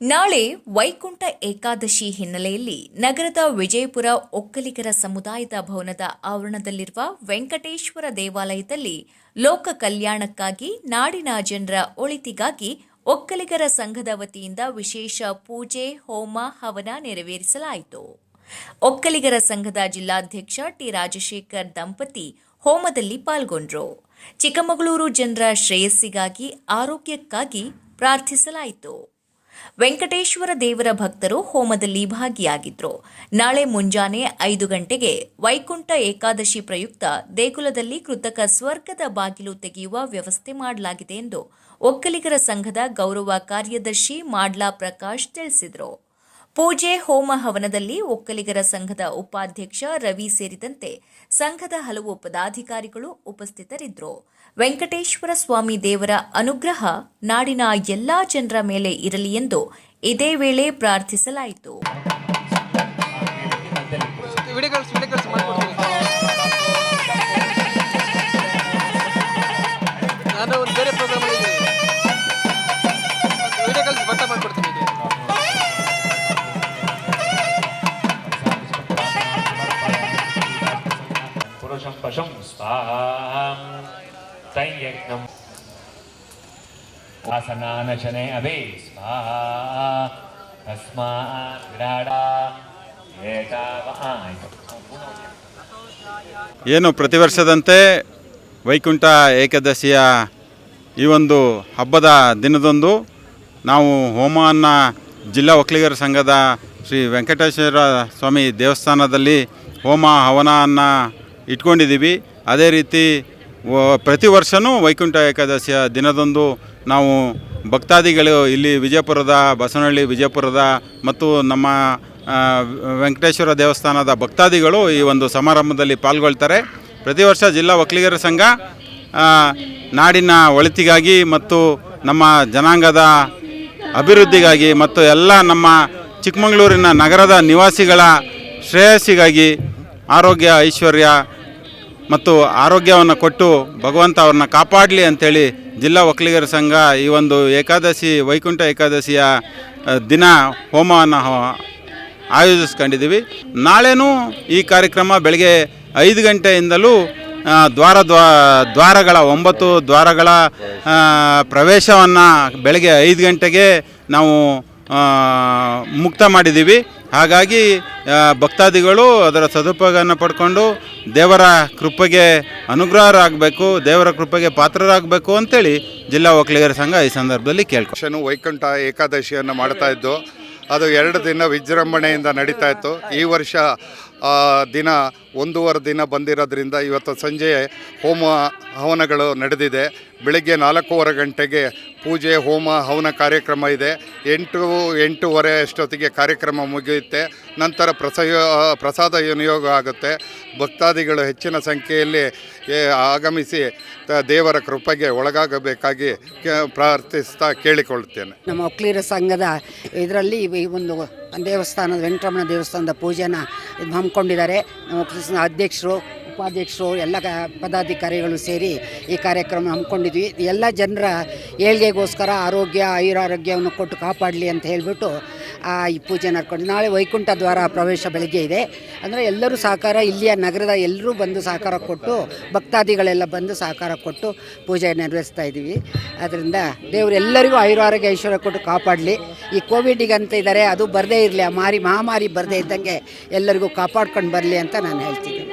ನಾಳೆ ವೈಕುಂಠ ಏಕಾದಶಿ ಹಿನ್ನೆಲೆಯಲ್ಲಿ ನಗರದ ವಿಜಯಪುರ ಒಕ್ಕಲಿಗರ ಸಮುದಾಯದ ಭವನದ ಆವರಣದಲ್ಲಿರುವ ವೆಂಕಟೇಶ್ವರ ದೇವಾಲಯದಲ್ಲಿ ಲೋಕ ಕಲ್ಯಾಣಕ್ಕಾಗಿ ನಾಡಿನ ಜನರ ಒಳಿತಿಗಾಗಿ ಒಕ್ಕಲಿಗರ ಸಂಘದ ವತಿಯಿಂದ ವಿಶೇಷ ಪೂಜೆ, ಹೋಮ, ಹವನ ನೆರವೇರಿಸಲಾಯಿತು. ಒಕ್ಕಲಿಗರ ಸಂಘದ ಜಿಲ್ಲಾಧ್ಯಕ್ಷ ಟಿ ರಾಜಶೇಖರ್ ದಂಪತಿ ಹೋಮದಲ್ಲಿ ಪಾಲ್ಗೊಂಡರು. ಚಿಕ್ಕಮಗಳೂರು ಜನರ ಶ್ರೇಯಸ್ಸಿಗಾಗಿ, ಆರೋಗ್ಯಕ್ಕಾಗಿ ಪ್ರಾರ್ಥಿಸಲಾಯಿತು. ವೆಂಕಟೇಶ್ವರ ದೇವರ ಭಕ್ತರು ಹೋಮದಲ್ಲಿ ಭಾಗಿಯಾಗಿದ್ರು. ನಾಳೆ ಮುಂಜಾನೆ ಐದು ಗಂಟೆಗೆ ವೈಕುಂಠ ಏಕಾದಶಿ ಪ್ರಯುಕ್ತ ದೇಗುಲದಲ್ಲಿ ಕೃತಕ ಸ್ವರ್ಗದ ಬಾಗಿಲು ತೆಗೆಯುವ ವ್ಯವಸ್ಥೆ ಮಾಡಲಾಗಿದೆ ಎಂದು ಒಕ್ಕಲಿಗರ ಸಂಘದ ಗೌರವ ಕಾರ್ಯದರ್ಶಿ ಮಾಡ್ಲಾ ಪ್ರಕಾಶ್ ತಿಳಿಸಿದರು. ಪೂಜೆ ಹೋಮ ಹವನದಲ್ಲಿ ಒಕ್ಕಲಿಗರ ಸಂಘದ ಉಪಾಧ್ಯಕ್ಷ ರವಿ ಸೇರಿದಂತೆ ಸಂಘದ ಹಲವು ಪದಾಧಿಕಾರಿಗಳು ಉಪಸ್ಥಿತರಿದ್ದರು. ವೆಂಕಟೇಶ್ವರ ಸ್ವಾಮಿ ದೇವರ ಅನುಗ್ರಹ ನಾಡಿನ ಎಲ್ಲಾ ಜನರ ಮೇಲೆ ಇರಲಿ ಎಂದು ಇದೇ ವೇಳೆ ಪ್ರಾರ್ಥಿಸಲಾಯಿತು. ಸಂಯಜ್ಞಂ ಅಭಿ ಏನು ಪ್ರತಿ ವರ್ಷದಂತೆ ವೈಕುಂಠ ಏಕಾದಶಿಯ ಈ ಒಂದು ಹಬ್ಬದ ದಿನದಂದು ನಾವು ಹೋಮವನ್ನ ಜಿಲ್ಲಾ ಒಕ್ಕಲಿಗರ ಸಂಘದ ಶ್ರೀ ವೆಂಕಟೇಶ್ವರ ಸ್ವಾಮಿ ದೇವಸ್ಥಾನದಲ್ಲಿ ಹೋಮ ಹವನವನ್ನು ಇಟ್ಕೊಂಡಿದ್ದೀವಿ. ಅದೇ ರೀತಿ ಪ್ರತಿ ವರ್ಷವೂ ವೈಕುಂಠ ಏಕಾದಶಿಯ ದಿನದಂದು ನಾವು ಭಕ್ತಾದಿಗಳು ಇಲ್ಲಿ ವಿಜಯಪುರದ, ಬಸವನಹಳ್ಳಿ ವಿಜಯಪುರದ ಮತ್ತು ನಮ್ಮ ವೆಂಕಟೇಶ್ವರ ದೇವಸ್ಥಾನದ ಭಕ್ತಾದಿಗಳು ಈ ಒಂದು ಸಮಾರಂಭದಲ್ಲಿ ಪಾಲ್ಗೊಳ್ತಾರೆ. ಪ್ರತಿ ವರ್ಷ ಜಿಲ್ಲಾ ಒಕ್ಕಲಿಗರ ಸಂಘ ನಾಡಿನ ಒಳಿತಿಗಾಗಿ ಮತ್ತು ನಮ್ಮ ಜನಾಂಗದ ಅಭಿವೃದ್ಧಿಗಾಗಿ ಮತ್ತು ಎಲ್ಲ ನಮ್ಮ ಚಿಕ್ಕಮಗಳೂರಿನ ನಗರದ ನಿವಾಸಿಗಳ ಶ್ರೇಯಸ್ಸಿಗಾಗಿ ಆರೋಗ್ಯ ಐಶ್ವರ್ಯ ಮತ್ತು ಆರೋಗ್ಯವನ್ನು ಕೊಟ್ಟು ಭಗವಂತ ಅವ್ರನ್ನ ಕಾಪಾಡಲಿ ಅಂಥೇಳಿ ಜಿಲ್ಲಾ ಒಕ್ಕಲಿಗರ ಸಂಘ ಈ ಒಂದು ಏಕಾದಶಿ, ವೈಕುಂಠ ಏಕಾದಶಿಯ ದಿನ ಹೋಮವನ್ನು ಆಯೋಜಿಸ್ಕೊಂಡಿದ್ದೀವಿ. ನಾಳೆನೂ ಈ ಕಾರ್ಯಕ್ರಮ ಬೆಳಗ್ಗೆ ಐದು ಗಂಟೆಯಿಂದಲೂ ದ್ವಾರ ದ್ವಾ, ದ್ವಾರಗಳ, ಒಂಬತ್ತು ದ್ವಾರಗಳ ಪ್ರವೇಶವನ್ನು ಬೆಳಗ್ಗೆ ಐದು ಗಂಟೆಗೆ ನಾವು ಮುಕ್ತ ಮಾಡಿದ್ದೀವಿ. ಹಾಗಾಗಿ ಭಕ್ತಾದಿಗಳು ಅದರ ಸದುಪಯೋಗವನ್ನು ಪಡ್ಕೊಂಡು ದೇವರ ಕೃಪೆಗೆ ಅನುಗ್ರಹರಾಗಬೇಕು, ದೇವರ ಕೃಪೆಗೆ ಪಾತ್ರರಾಗಬೇಕು ಅಂತೇಳಿ ಜಿಲ್ಲಾ ಒಕ್ಕಲಿಗರ ಸಂಘ ಈ ಸಂದರ್ಭದಲ್ಲಿ ಕೇಳ್ಕೊ ವೈಕುಂಠ ಏಕಾದಶಿಯನ್ನು ಮಾಡ್ತಾ ಇದ್ದು ಅದು ಎರಡು ದಿನ ವಿಜೃಂಭಣೆಯಿಂದ ನಡೀತಾ ಇತ್ತು. ಈ ವರ್ಷ ದಿನ ಒಂದೂವರೆ ದಿನ ಬಂದಿರೋದ್ರಿಂದ ಇವತ್ತು ಸಂಜೆ ಹೋಮ ಹವನಗಳು ನಡೆದಿದೆ. ಬೆಳಗ್ಗೆ ನಾಲ್ಕೂವರೆ ಗಂಟೆಗೆ ಪೂಜೆ, ಹೋಮ, ಹವನ ಕಾರ್ಯಕ್ರಮ ಇದೆ. ಎಂಟು, ಎಂಟೂವರೆ ಅಷ್ಟೊತ್ತಿಗೆ ಕಾರ್ಯಕ್ರಮ ಮುಗಿಯುತ್ತೆ. ನಂತರ ಪ್ರಸಯ ಪ್ರಸಾದ ವಿನಿಯೋಗ ಆಗುತ್ತೆ. ಭಕ್ತಾದಿಗಳು ಹೆಚ್ಚಿನ ಸಂಖ್ಯೆಯಲ್ಲಿ ಆಗಮಿಸಿ ದೇವರ ಕೃಪೆಗೆ ಒಳಗಾಗಬೇಕಾಗಿ ಪ್ರಾರ್ಥಿಸ್ತಾ ಕೇಳಿಕೊಳ್ಳುತ್ತೇನೆ. ನಮ್ಮ ಒಕ್ಕಲಿರ ಸಂಘದ ಇದರಲ್ಲಿ ಈ ಒಂದು ದೇವಸ್ಥಾನದ ವೆಂಕಟರಮಣ ದೇವಸ್ಥಾನದ ಪೂಜೆನ ಹಮ್ಮಿಕೊಂಡಿದ್ದಾರೆ. ನಮ್ಮ ಅಧ್ಯಕ್ಷರು, ಉಪಾಧ್ಯಕ್ಷರು, ಎಲ್ಲ ಪದಾಧಿಕಾರಿಗಳು ಸೇರಿ ಈ ಕಾರ್ಯಕ್ರಮ ಹಮ್ಮಿಕೊಂಡಿದ್ವಿ. ಎಲ್ಲ ಜನರ ಏಳ್ಗೆಗೋಸ್ಕರ ಆರೋಗ್ಯ, ಆಯುರಾರೋಗ್ಯವನ್ನು ಕೊಟ್ಟು ಕಾಪಾಡಲಿ ಅಂತ ಹೇಳಿಬಿಟ್ಟು ಈ ಪೂಜೆ ನಡ್ಕೊಂಡು ನಾಳೆ ವೈಕುಂಠ ದ್ವಾರ ಪ್ರವೇಶ ಬೆಳಗ್ಗೆ ಇದೆ. ಅಂದರೆ ಎಲ್ಲರೂ ಸಹಕಾರ, ಇಲ್ಲಿಯ ನಗರದ ಎಲ್ಲರೂ ಬಂದು ಸಹಕಾರ ಕೊಟ್ಟು, ಭಕ್ತಾದಿಗಳೆಲ್ಲ ಬಂದು ಸಹಕಾರ ಕೊಟ್ಟು ಪೂಜೆ ನೆರವೇರಿಸ್ತಾ ಇದ್ದೀವಿ. ಅದರಿಂದ ದೇವರು ಎಲ್ಲರಿಗೂ ಆಯುರಾರೋಗ್ಯ, ಐಶ್ವರ್ಯ ಕೊಟ್ಟು ಕಾಪಾಡಲಿ. ಈ ಕೋವಿಡಿಗೆ ಅಂತ ಇದ್ದಾರೆ, ಅದು ಬರದೇ ಇರಲಿ, ಆ ಮಾರಿ ಮಹಾಮಾರಿ ಬರದೇ ಇದ್ದಂಗೆ ಎಲ್ಲರಿಗೂ ಕಾಪಾಡ್ಕೊಂಡು ಬರಲಿ ಅಂತ ನಾನು ಹೇಳ್ತಿದ್ದೀನಿ.